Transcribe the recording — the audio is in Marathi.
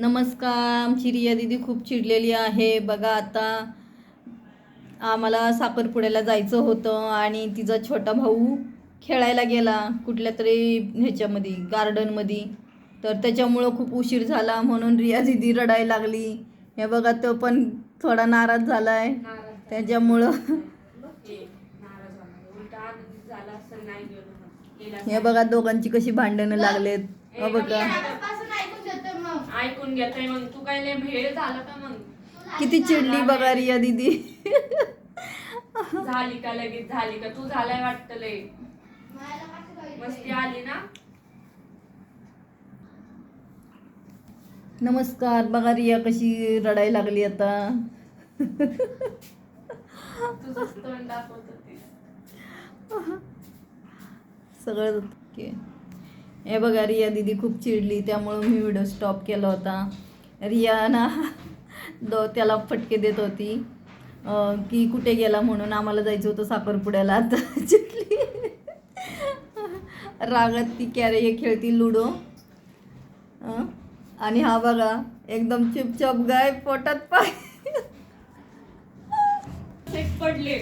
नमस्कार आमची रिया दिदी खूप चिडलेली आहे. बघा आता आम्हाला साखरपुड्याला जायचं होतं आणि तिचा छोटा भाऊ खेळायला गेला कुठल्या तरी ह्याच्यामध्ये गार्डनमध्ये. तर त्याच्यामुळं खूप उशीर झाला म्हणून रिया दिदी रडायला लागली. हे बघा तो पण थोडा नाराज झाला आहे त्याच्यामुळं हे बघा दोघांची कशी भांडणं लागलेत. हो बघा. ऐकून घेतोय मग. तू काय लय भेळ झालं का मग? किती चिडली बघा रिया दिदी. झाली का लगेच झाली का? तू झालाय वाटत लय. मस्ती आली ना? नमस्कार बघा रिया कशी रडायला लागली आता. सगळं ओके. हे बघा रिया दिदी खूप चिडली त्यामुळं मी व्हिडिओ स्टॉप केला होता. रिया ना दो त्याला फटके देत होती की कुठे गेला म्हणून आम्हाला जायचं होतं साखरपुड्याला. आता चिडली. रागत ती कॅरे हे खेळती लुडो. आणि हा बघा एकदम चुपचाप गाय पोटात पाय. पडले.